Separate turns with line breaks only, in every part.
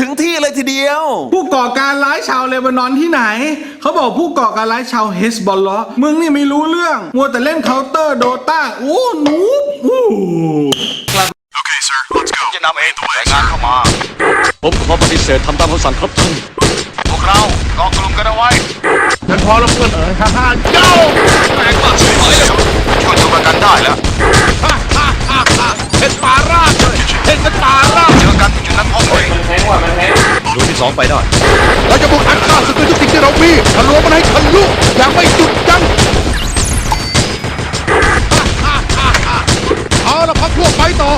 ถึงที่เลยทีเดียว
ผู้ก่อการร้ายชาวเลบานอนที่ไหน เขาบอกผู้ก่อการร้ายชาวเฮสบอลล้อมึงนี่ไม่รู้เรื่องมัวแต่เล่นเคาน์เตอร์โดตาโอ้หนูอู้
จะนำเองรายงานเข้ามา
ผมขอปฏิเสธทำตามคำสั่งครับท่าน
พวกเราเกาะกลุ่มกันเอาไว้
ฉันพอแล้วเพื่อนเอ๋ยฮ่าฮ่าเจ้า
แรงมากช่วยหน่อยเลยช่วยตัวประกันได้แล้ว
เห็นปาราดเลย
สองไปได้
เราจะบุกอัดฆ่าศึกด้วยทุกสิ่งที่เรามีทะลวงมันให้ทะลุอย่างไม่หยุดยั้งเอาละพักพวกไปต่อ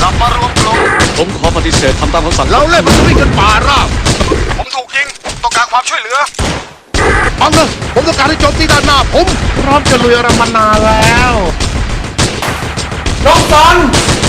กลับมารวมกลุ่ม
ผมขอปฏิเสธทำตามคำสั่งค
เรา
รับ
เล่นมันวิ่งกันป่าราบ
ผมถูกยิงต้องการความช่วยเหลือ
ฟังนะผมต้องการให้โจมตีด้านหน้าผมพร้อมจะลุยอะไรมานานแล้ว
อ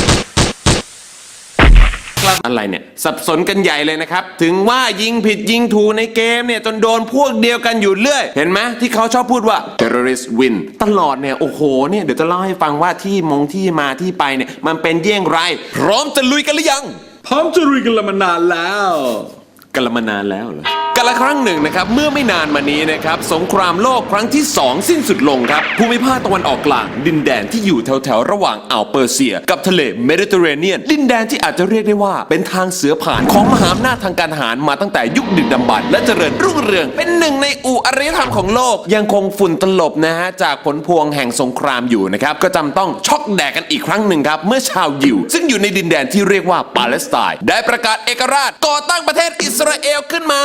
อะไรเนี่ย สับสนกันใหญ่เลยนะครับ ถึงว่ายิงผิดยิงถูกในเกมเนี่ย จนโดนพวกเดียวกันอยู่เรื่อย เห็นไหมที่เขาชอบพูดว่า terrorist win ตลอดเนี่ย โอ้โหเนี่ยเดี๋ยวจะเล่าให้ฟังว่าที่มงที่มาที่ไปเนี่ย มันเป็นเยี่ยงไร พร้อมจะลุยกันหรือยัง
พร้อมจะลุยกันละมานานแล้ว
กันละมานานแล้วเหรอ กันละครั้งหนึ่งนะครับ เมื่อไม่นานมานี้นะครับ สงครามโลกครั้งที่ 2 สิ้นสุดลงครับ ภูมิภาคตะวันออกกลาง ดินแดนที่อยู่แถวๆ ระหว่างอ่าวเปอร์เซีย กับทะเลเมดิเตอร์เรเนียน ดินแดนที่อาจจะเรียกได้ว่า เป็นทางเสือผ่านของมหาอำนาจทางการทหารมาตั้งแต่ยุคดึกดำบรรพ์และเจริญรุ่งเรือง เป็นหนึ่งในอู่อารยธรรมของโลก ยังคงฝุ่นตลบนะฮะจากผลพวงแห่งสงครามอยู่นะครับก็จำต้องช็อกแดกกันอีกครั้งหนึ่งครับเมื่อชาวยิว ซึ่งอยู่ในดินแดนที่เรียกว่าปาเลสไตน์ได้ประกาศเอกราชก่อตั้งประเทศอิสราเอลขึ้นมา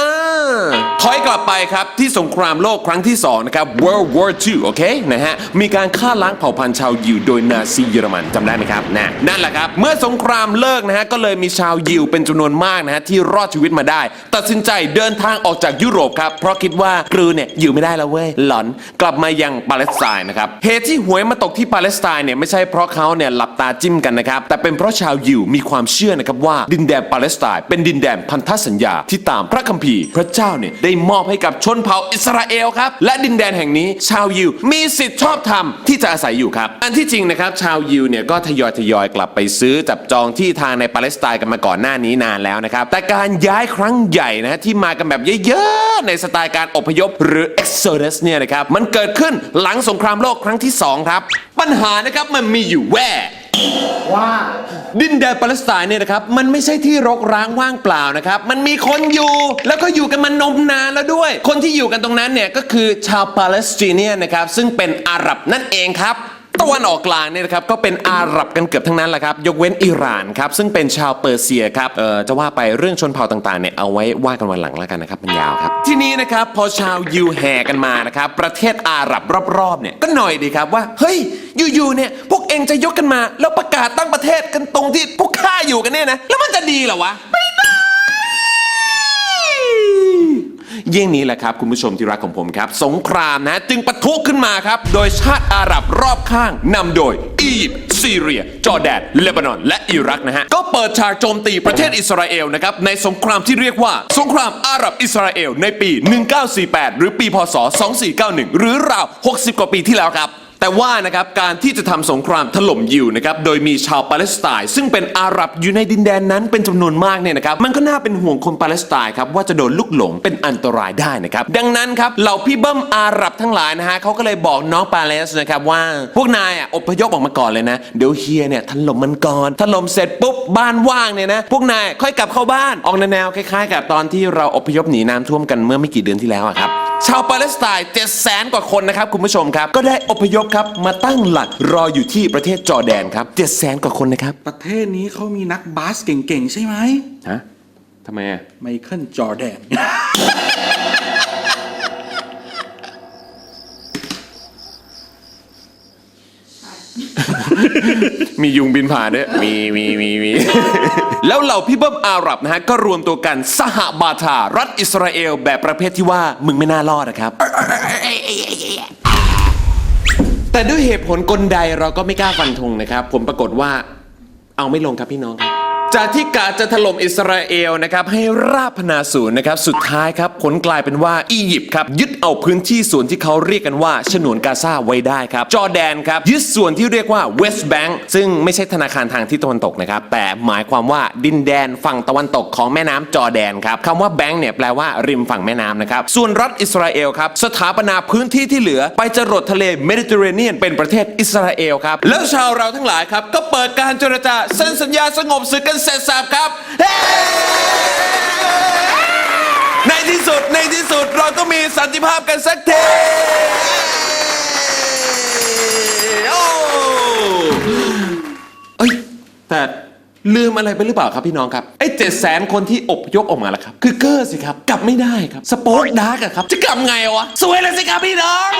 ถอยกลับไปครับที่สงครามโลกครั้งที่2นะครับ World War II โอเคนะฮะ มีการฆ่าล้างเผ่าพันธุ์ชาวยิวโดยนาซีเยอรมันจำได้ไหมครับนะนั่นแหละครับ เมื่อสงครามเลิกนะฮะ ก็เลยมีชาวยิวเป็นจำนวนมากนะฮะ ที่รอดชีวิตมาได้ ตัดสินใจเดินทางออกจากยุโรปครับ เพราะคิดว่ากรูเนี่ยอยู่ไม่ได้แล้วเว้ยหลอนกลับมายังปาเลสไตน์นะครับเหตุที่หวยมาตกที่ปาเลสไตน์เนี่ยไม่ใช่เพราะเขาเนี่ยหลับตาจิ้มกันนะครับแต่เป็นเพราะชาวยิวมีความเชื่อนะครับว่าดินแดนปาเลสไตน์เป็นดินแดนพันธสัญญาที่ตามพระคัมภีร์ พระเจ้าเนี่ยได้มอบให้กับชนเผ่าอิสราเอลครับ และดินแดนแห่งนี้ ชาวยิวมีสิทธิ์ชอบธรรมที่จะอาศัยอยู่ครับ อันที่จริงนะครับ ชาวยิวเนี่ยก็ทยอยทยอยกลับไปซื้อจับจองที่ทางในปาเลสไตน์กันมาก่อนหน้านี้นานแล้วนะครับ แต่การย้ายครั้งใหญ่นะฮะที่มากันแบบเยอะๆในสไตล์การอพยพหรือ exodus เนี่ยนะครับมันเกิดขึ้นหลังสงครามโลกครั้งที่สองครับ ปัญหานะครับมันมีอยู่แว่ ว่าดินแดนปาเลสไตน์เนี่ยนะครับ มันไม่ใช่ที่รกร้างว่างเปล่านะครับ มันมีคนอยู่แล้วก็อยู่กันมานมนานแล้วด้วย คนที่อยู่กันตรงนั้นเนี่ยก็คือชาวปาเลสไตน์นะครับ ซึ่งเป็นอาหรับนั่นเองครับ ตะวันออกกลางเนี่ยนะครับก็เป็นอาหรับกันเกือบทั้งนั้นแหละครับยกเว้นอิหร่านครับซึ่งเป็นชาวเปอร์เซียครับเอ่อจะว่าไปเรื่องชนเผ่าต่างๆเนี่ยเอาไว้ว่ากันวันหลังแล้วกันนะครับมันยาวครับ ทีนี้นะครับพอชาวยิวแห่กันมานะครับประเทศอาหรับรอบๆเนี่ยก็หน่อยดีครับว่าเฮ้ยอยู่ๆเนี่ยพวกเองจะยกกันมา แล้วประกาศตั้งประเทศกันตรงที่พวกข้าอยู่กันเนี่ยนะแล้วมันจะดีเหรอวะ เยี่ยงนี้แหละครับคุณผู้ชมที่รักของผมครับ สงครามนะจึงปะทุขึ้นมาครับ โดยชาติอาหรับรอบข้างนำโดยอียิปต์ซีเรีย จอร์แดน เลบานอน และอิรักนะฮะ ก็เปิดฉากโจมตีประเทศอิสราเอลนะครับ ในสงครามที่เรียกว่า สงครามอาหรับอิสราเอลในปี 1948 หรือปีพศ 2491 หรือราว 60 กว่าปีที่แล้วครับ แต่ว่านะครับการที่จะทำสงครามถล่มยิวนะครับโดยมีชาวปาเลสไตน์ซึ่งเป็นอาหรับอยู่ในดินแดนนั้นเป็นจำนวนมากเนี่ยนะครับมันก็น่าเป็นห่วงคนปาเลสไตน์ครับว่าจะโดนลุกหลงเป็นอันตรายได้นะครับดังนั้นครับเหล่าพี่เบิ้มอาหรับทั้งหลายนะฮะเขาก็เลยบอกน้องปาเลสนะครับว่าพวกนายอะอพยพออกมาก่อนเลยนะเดี๋ยวเฮียเนี่ยถล่มมันก่อนถล่มเสร็จปุ๊บบ้านว่างเนี่ยนะพวกนายค่อยกลับเข้าบ้านออกแนวคล้าย ๆ กับตอนที่เราอพยพหนีน้ำท่วมกันเมื่อไม่กี่เดือนที่แล้วอะครับ ชาวปาเลสไตน์7 0 0 0 0กว่าคนนะครับคุณผู้ชมครับ ก็ได้อพยพครับมาตั้งหลักรออยู่ที่ประเทศจอร์แดนครับ7 0 0 0 0กว่าคนนะครับ
ประเทศนี้เขามีนักบาสเก่งๆ ใช่ไหม
ฮะทำไมอะ
ไมเคิลจอร์แดน
มียุงบินผ่านด้วยมีมีมีมี แล้วเหล่าพี่เบิ้มอาหรับนะฮะ ก็รวมตัวกันสหบาทา รัฐอิสราเอลแบบประเภทที่ว่ามึงไม่น่ารอดนะครับ แต่ด้วยเหตุผลกลใดเราก็ไม่กล้าฟันธงนะครับ ผมปรากฏว่า เอาไม่ลงครับพี่น้องครับ จากที่กาจะถล่มอิสราเอลนะครับให้ราบพนาศูนย์นะครับสุดท้ายครับผลกลายเป็นว่าอียิปต์ครับยึดเอาพื้นที่ส่วนที่เขาเรียกกันว่าฉนวนกาซาไว้ได้ครับจอร์แดนครับยึดส่วนที่เรียกว่าเวสต์แบงก์ซึ่งไม่ใช่ธนาคารทางที่ตะวันตกนะครับแต่หมายความว่าดินแดนฝั่งตะวันตกของแม่น้ำจอร์แดนครับคำว่าแบงก์เนี่ยแปลว่าริมฝั่งแม่น้ำนะครับส่วนรัฐอิสราเอลครับสถาปนาพื้นที่ที่เหลือไปจรดทะเลเมดิเตอร์เรเนียนเป็นประเทศอิสราเอลครับแล้วชาวเราทั้งหลายครับก็เปิดการเจรจาเซ็นสัญญาสงบศึกกันเสร็จสรรพครับ ในที่สุดในที่สุดเราก็มีสันติภาพกันสักทีโอ้เอ้ยแต่ลืมอะไรไปหรือเปล่าครับพี่น้องครับไอ้เจ็ดแสนคนที่อบยกออกมาแล้วครับ คือเกอร์สิครับ กลับไม่ได้ครับ สปอคดาร์กอะครับ จะกลับไงวะ สวยเลยสิครับพี่น้อง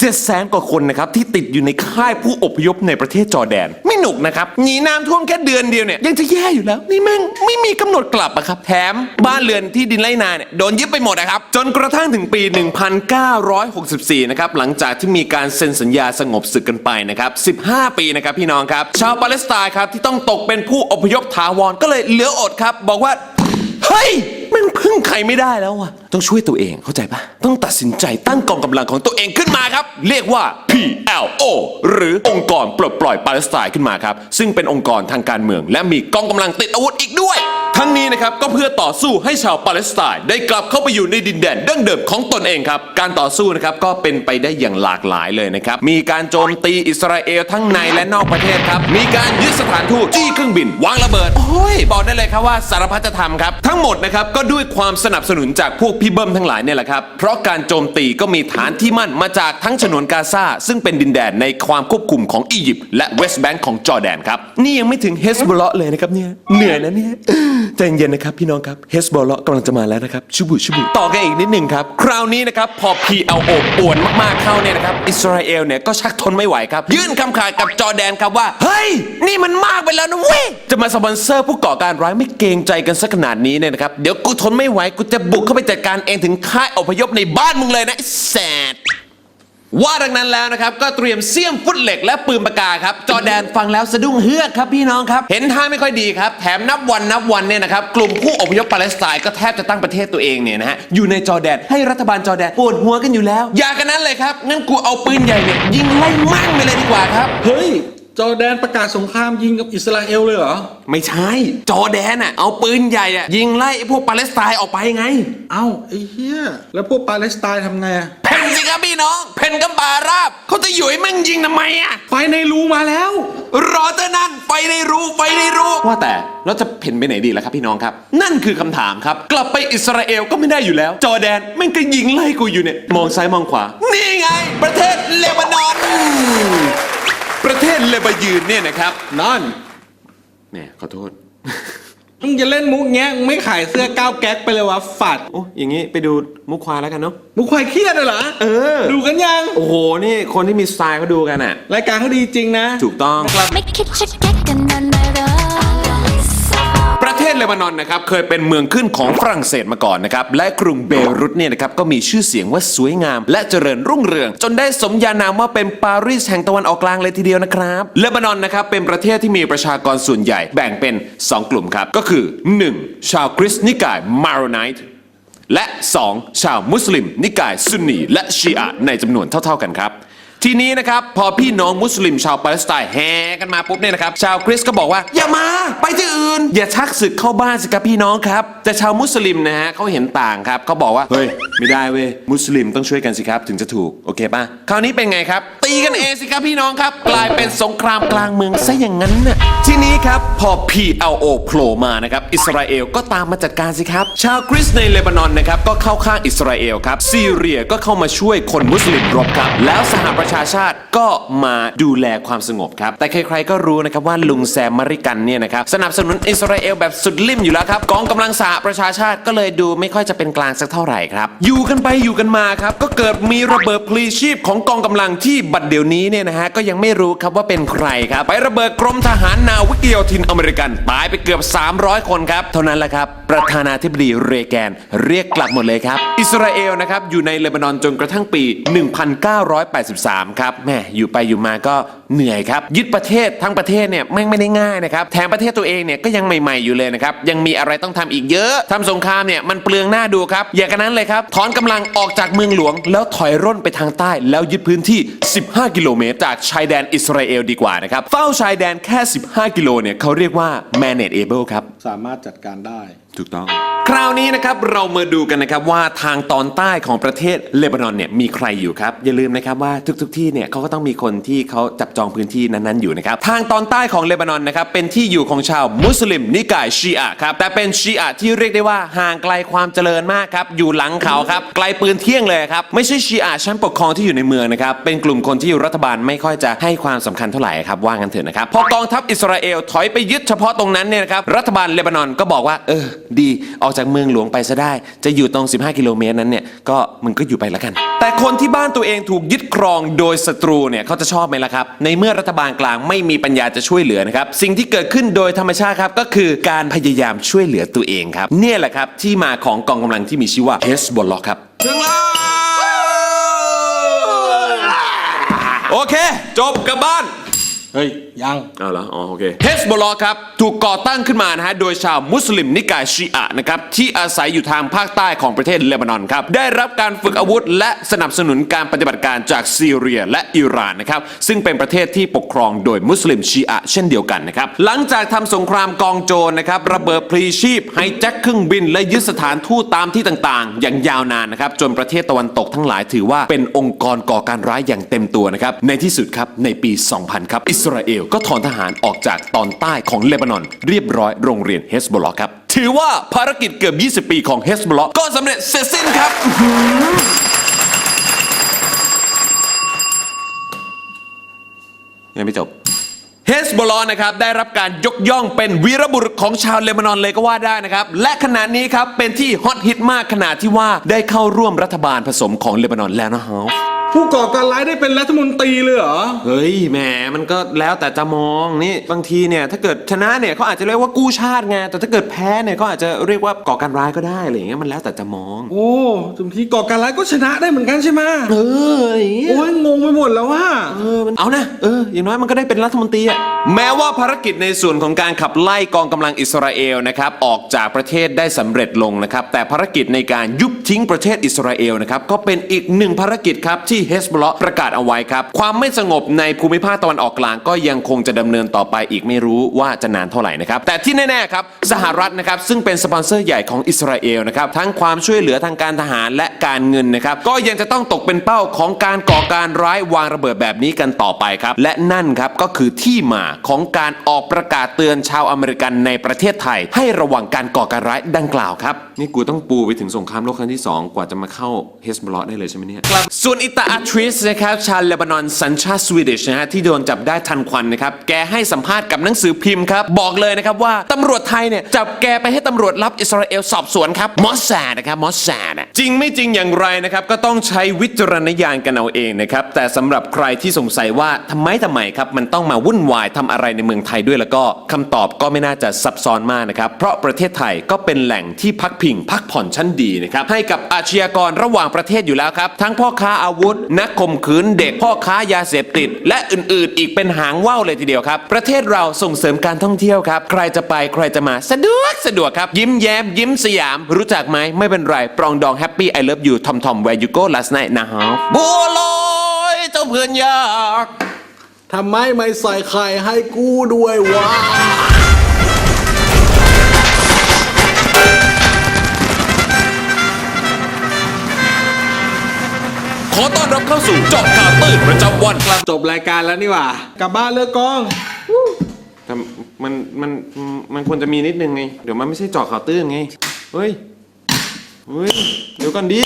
เจ็ดแสนกว่าคนนะครับที่ติดอยู่ในค่ายผู้อพยพในประเทศจอร์แดน ไม่หนุกนะครับหนีน้ำท่วมแค่เดือนเดียวเนี่ยยังจะแย่อยู่แล้ว นี่แม่งไม่มีกำหนดกลับอะครับแถมบ้านเรือนที่ดินไร่นาเนี่ยโดนยึดไปหมดนะครับจนกระทั่งถึงปี 1964 นะครับหลังจากที่มีการเซ็นสัญญาสงบศึกกันไปนะครับ 15 ปีนะครับพี่น้องครับ ชาวปาเลสไตน์ครับที่ต้องตกเป็นผู้อพยพถาวรก็เลยเหลืออดครับ บอกว่าเฮ้ย แมันพึ่งใครไม่ได้แล้ววะต้องช่วยตัวเองเข้าใจปะต้องตัดสินใจตั้งกองกำลังของตัวเองขึ้นมาครับ เรียกว่า PLO หรือองค์กรปลดปล่อยปาเลสไตน์ขึ้นมาครับ ซึ่งเป็นองค์กรทางการเมือง และมีกองกำลังติดอาวุธอีกด้วย ทั้งนี้นะครับก็เพื่อต่อสู้ให้ชาวปาเลสไตน์ได้กลับเข้าไปอยู่ในดินแดนดั้งเดิมของตนเองครับการต่อสู้นะครับก็เป็นไปได้อย่างหลากหลายเลยนะครับมีการโจมตีอิสราเอลทั้งในและนอกประเทศครับมีการยึดสถานทูตจี้เครื่องบินวางระเบิดโอ้ยบอกได้เลยครับว่าสารพัดจะทำครับทั้งหมดนะครับก็ด้วยความสนับสนุนจากพวกพี่เบิ้มทั้งหลายเนี่ยแหละครับ เพราะการโจมตีก็มีฐานที่มั่นมาจากทั้งฉนวนกาซาซึ่งเป็นดินแดนในความควบคุมของอียิปต์และเวสต์แบงก์ของจอร์แดนครับ นี่ยังไม่ถึงเฮสบอลเลาะเลยนะครับเนี่ย เหนื่อยนะเนี่ยใจเย็นๆนะครับพี่น้องครับเฮสบอลเลาะกำลังจะมาแล้วนะครับชุบุชุบุต่อกันอีกนิดหนึ่งครับ คราวนี้นะครับพอ PLO ป่วนมากๆเข้าเนี่ยนะครับอิสราเอลเนี่ยก็ชักทนไม่ไหวครับ ยื่นคำขาดกับจอร์แดนครับว่าเฮ้ยนี่มันมากไปแล้วนะเว้ยจะมาสปอนเซอร์ผู้ก่อการร้ายไม่เกรงใจกันสักขนาดนี้เนี่ยนะครับเดี๋ยวกููทนไม่ไหว กูจะบุกเข้าไปจัดการเองถึงค่ายอพยพในบ้านมึงเลยนะแสดว่าดังนั้นแล้วนะครับ ก็เตรียมเสี้ยมฟุตเหล็กและปืนปากกาครับ จอแดนฟังแล้วสะดุ้งเฮือกครับพี่น้องครับ เห็นท่าไม่ค่อยดีครับ แถมนับวันนับวันเนี่ยนะครับ กลุ่มผู้อพยพปาเลสไตน์ก็แทบจะตั้งประเทศตัวเองเนี่ยนะฮะ อยู่ในจอแดนให้รัฐบาลจอแดนปวดหัวกันอยู่แล้ว อย่ากันนั้นเลยครับงั้นกูเอาปืนใหญ่เนี่ยยิงไล่มั่งไปเลยดีกว่าครับ
เฮ้ย จอร์แดนประกาศสงครามยิงกับอิสราเอลเลยเหรอ
ไม่ใช่ จอร์แดนอะ เอาปืนใหญ่อะ ยิงไล่ไอ้พวกปาเลสไตน์ออกไปไง
เอ้าไอ้เหี้ย แล้วพวกปาเลสไตน์ทำไงอะ
เพนสิครับพี่น้อง เพนกับบาราบ เขาจะอยู่ให้แม่งยิงทำไมอะ
ไฟในรูมาแล้ว
รอเท่านั้นไฟในรูไฟในรูว่าแต่เราจะเพ่นไปไหนดีล่ะครับพี่น้องครับ นั่นคือคำถามครับ กลับไปอิสราเอลก็ไม่ได้อยู่แล้ว จอร์แดนแม่งก็ยิงไล่กูอยู่เนี่ย มองซ้ายมองขวา นี่ไง ประเทศเลบานอน ประเทศเลบายืนเนี่ยนะครับ
นั่น
เนี่ยขอโทษ
มึงจะเล่นมุกเงี้ยมึงไม่ขายเสื้อก้าวแก๊กไปเลยวะฝัด
โอ้อย่างงี้ไปดูมุกควายแล้วกันเนาะ
มุกควายเครียดเลยเหรอ
เออ
ดูกันยัง
โอ้โห นี่คนที่มีสไตล์เขาดูกันอะ
รายการเขาดีจริงนะ
ถูกต้อง
ไม่คิดจะแก้
เลบานอนนะครับเคยเป็นเมืองขึ้นของฝรั่งเศสมาก่อนนะครับและกรุงเบรุตเนี่ยนะครับก็มีชื่อเสียงว่าสวยงาม และเจริญรุ่งเรือง จนได้สมญานามว่าเป็นปารีสแห่งตะวันออกกลางเลยทีเดียวนะครับเลบานอนนะครับเป็นประเทศที่มีประชากรส่วนใหญ่แบ่งเป็น 2 กลุ่มครับก็คือ 1. ชาวคริสต์นิกายมาโรไนต์และ 2. ชาวมุสลิม นิกายซุนนีและชีอะในจำนวนเท่า ๆกันครับ ทีนี้นะครับพอพี่น้องมุสลิมชาวปาเลสไตน์แห่กันมาปุ๊บเนี่ยนะครับชาวคริสต์ก็บอกว่า อย่ามาไปที่อื่น อย่าชักศึกเข้าบ้านสิครับพี่น้องครับ แต่ชาวมุสลิมนะฮะเขาเห็นต่างครับเขาบอกว่าเฮ้ยไม่ได้เว้ยมุสลิมต้องช่วยกันสิครับ ถึงจะถูกโอเคป่ะคราวนี้เป็นไงครับ ตีกันเองสิครับพี่น้องครับ กลายเป็นสงครามกลางเมืองซะอย่างนั้นน่ะทีนี้ครับพอ PLO โผล่มานะครับอิสราเอลก็ตามมาจัดการสิครับ ชาวคริสต์ในเลบานอนนะครับก็เข้าข้างอิสราเอลครับซีเรียก็เข้ามาช่วยคนมุสลิมรบครับ แล้วสหประชาชาติก็มาดูแลความสงบครับแต่ใครๆก็รู้นะครับว่าลุงแซมมาริกันเนี่ยนะครับสนับสนุนอิสราเอลแบบสุดลิ่มอยู่แล้วครับกองกำลังสหประชาชาติก็เลยดูไม่ค่อยจะเป็นกลางสักเท่าไหร่ครับอยู่กันไปอยู่กันมาครับก็เกิดมีระเบิดพลีชีพของกองกำลังที่บับัดเดี๋ยวนี้เนี่ยนะฮะก็ยังไม่รู้ครับว่าเป็นใครครับ ไประเบิดกรมทหารนาวิกโยธินอเมริกันตายไปเกือบ 300 คนครับ เท่านั้นแหละครับ ประธานาธิบดีเรแกนเรียกกลับหมดเลยครับ อิสราเอลนะครับอยู่ในเลบานอนจนกระทั่งปี 1983 ครับแม่อยู่ไปอยู่มาก็เหนื่อยครับ ยึดประเทศทั้งประเทศเนี่ยแม่งไม่ได้ง่ายนะครับแถมประเทศตัวเองเนี่ยก็ยังใหม่ๆอยู่เลยนะครับยังมีอะไรต้องทำอีกเยอะทำสงครามเนี่ยมันเปลืองหน้าดูครับ อย่างนั้นเลยครับถอนกำลังออกจากเมืองหลวง แล้วถอยร่นไปทางใต้แล้วยึดพื้นที่15 กิโลเมตร จากชายแดนอิสราเอลดีกว่านะครับ เฝ้าชายแดนแค่ 15 กิโลเนี่ยเขาเรียกว่า manageable ครับ
สามารถจัดการได้
ถูกต้อง คราวนี้นะครับเรามาดูกันนะครับว่าทางตอนใต้ของประเทศเลบานอนเนี่ยมีใครอยู่ครับ อย่าลืมนะครับว่าทุกๆทที่เนี่ยเขาก็ต้องมีคนที่เขาจับจองพื้นที่นั้นๆอยู่นะครับทางตอนใต้ของเลบานอนนะครับเป็นที่อยู่ของชาวมุสลิมนิกายชีอะครับแต่เป็นชีอะที่เรียกได้ว่าห่างไกลความเจริญมากครับอยู่หลังเขาครับไกลปืนเที่ยงเลยครับไม่ใช่ชีอะชั้นปกครองที่อยู่ในเมืองนะครับเป็นกลุ่มคนที่รัฐบาลไม่ค่อยจะให้ความสำคัญเท่าไหร่ครับว่างันเถอะนะครับพอกองทัพอิสราเอลถอยไปยึดเฉพาะตรงนั้นเนี่ยนะครับรัฐบาลเลบานอนก็บอกว่า เออ ดีออกจากเมืองหลวงไปซะได้ จะอยู่ตรง 15 กิโลเมตรนั้นเนี่ยก็มึงก็อยู่ไปแล้วกัน แต่คนที่บ้านตัวเองถูกยึดครองโดยศัตรูเนี่ยเขาจะชอบไหมล่ะครับ ในเมื่อรัฐบาลกลางไม่มีปัญญาจะช่วยเหลือนะครับ สิ่งที่เกิดขึ้นโดยธรรมชาติครับก็คือการพยายามช่วยเหลือตัวเองครับเนี่ยแหละครับที่มาของกองกำลังที่มีชื่อว่าเฮสบอลล็อกครับ
ถึงแล้ว
โอเค จบกลับบ้าน
เฮ้ย ยัง
เอาละอ๋อโอเคเฮสบอลครับ ถูกก่อตั้งขึ้นมานะฮะ โดยชาวมุสลิมนิกายชีอะนะครับ ที่อาศัยอยู่ทางภาคใต้ของประเทศเลบานอนครับ ได้รับการฝึกอาวุธ และสนับสนุนการปฏิบัติการจากซีเรียและอิหร่านนะครับ ซึ่งเป็นประเทศที่ปกครองโดยมุสลิมชีอะเช่นเดียวกันนะครับ หลังจากทำสงครามกองโจรนะครับ ระเบิดพลีชีพไฮแจ็คเครื่องบิน และยึดสถานทูตตามที่ต่างๆ อย่างยาวนานนะครับ จนประเทศตะวันตกทั้งหลายถือว่าเป็นองค์กรก่อการร้ายอย่างเต็มตัวนะครับ ในที่สุดครับ ในปี 2000 ครับอิสราเอลก็ถอนทหารออกจากตอนใต้ของเลบานอน เรียบร้อยโรงเรียนเฮสบอลครับ ถือว่าภารกิจเกือบ 20 ปีของเฮสบอลก็สำเร็จเสร็จสิ้นครับยังไม่จบเฮสบอลนะครับได้รับการยกย่องเป็นวีรบุรุษของชาวเลบานอนเลยก็ว่าได้นะครับ และขณะนี้ครับเป็นที่ฮอตฮิตมากขนาดที่ว่าได้เข้าร่วมรัฐบาลผสมของเลบานอนแล้วนะฮะ
ผู้ก่อการร้ายได้เป็นรัฐมนตรีเลยเหรอ
เฮ้ยแหมมันก็แล้วแต่จะมองนี่บางทีเนี่ยถ้าเกิดชนะเนี่ยเขาอาจจะเรียกว่ากู้ชาติไงแต่ถ้าเกิดแพ้เนี่ยก็อาจจะเรียกว่าก่อการร้ายก็ได้อะไรอย่างเงี้ยมันแล้วแต่จะมอง
โอ้ถึงที่ก่อการร้ายก็ชนะได้เหมือนกันใช่ไหม
เอออะไรอย่างเงี้ย
โอ้ยงงไปหมดแล้วว่า
เออมันเอานะเอออย่างน้อยมันก็ได้เป็นรัฐมนตรีอะแม้ว่าภารกิจในส่วนของการขับไล่กองกำลังอิสราเอลนะครับออกจากประเทศได้สำเร็จลงนะครับแต่ภารกิจในการยุบทิ้งประเทศอิสราเอลนะครับก็เป็นอีกหนึ่งภารกิจครับที่เฮสบอลประกาศเอาไว้ครับ ความไม่สงบในภูมิภาคตะวันออกกลางก็ยังคงจะดำเนินต่อไปอีกไม่รู้ว่าจะนานเท่าไหร่นะครับ แต่ที่แน่ๆครับสหรัฐนะครับซึ่งเป็นสปอนเซอร์ใหญ่ของอิสราเอลนะครับทั้งความช่วยเหลือทางการทหารและการเงินนะครับก็ยังจะต้องตกเป็นเป้าของการก่อการร้ายวางระเบิดแบบนี้กันต่อไปครับและนั่นครับก็คือที่มาของการออกประกาศเตือนชาวอเมริกันในประเทศไทย ให้ระวังการก่อการร้ายดังกล่าวครับนี่กูต้องปูไปถึงสงครามโลกครั้งที่ 2 กว่าจะมาเข้าเฮสบอลได้เลยใช่ไหมเนี่ยครับส่วนอิตาอาทริสนะครับชาวเลบานอนสัญชาติสวีดิชนะฮะที่โดนจับได้ทันควันนะครับแกให้สัมภาษณ์กับหนังสือพิมพ์ครับบอกเลยนะครับว่าตำรวจไทยเนี่ยจับแกไปให้ตำรวจรับอิสราเอลสอบสวนครับมอสแซดนะครับมอสแซดอะจริงไม่จริงอย่างไรนะครับก็ต้องใช้วิจารณญาณกันเอาเองนะครับแต่สำหรับใครที่สงสัยว่าทำไมทำไมครับมันต้องมาวุ่นวายทำอะไรในเมืองไทยด้วยแล้วก็คำตอบก็ไม่น่าจะซับซ้อนมากนะครับเพราะประเทศไทยก็เป็นแหล่งที่พักพิงพักผ่อนชั้นดีนะครับให้กับอาชญากรระหว่างประเทศอยู่แล้วครับทั้งพ่อค้าอาวุธนักข่มขืนเด็กพ่อค้ายาเสพติด และอื่นๆ อีกเป็นหางว่าวเลยทีเดียวครับ ประเทศเราส่งเสริมการท่องเที่ยวครับ ใครจะไปใครจะมาสะดวกสะดวกครับ ยิ้มแย้มยิ้มสยาม รู้จักไหมไม่เป็นไร ปรองดองแฮปปี้ไอเลิฟยูทอมทอม where you go last night นะฮะบัวลอยเจ้าเพื่อนยาก
ทำไมไม่ใส่ไข่ให้กูด้วยวะ
ขอต้อนรับเข้าสู่เจาะข่าวตื้นประจำวันครับ
จบรายการแล้วนี่หว่ากลับบ้านเลิกกอง
แต่มันมันมันควรจะมีนิดนึงไง เดี๋ยวมันไม่ใช่เจาะข่าวตื้นไง เฮ้ย เฮ้ย เดี๋ยวก่อนดิ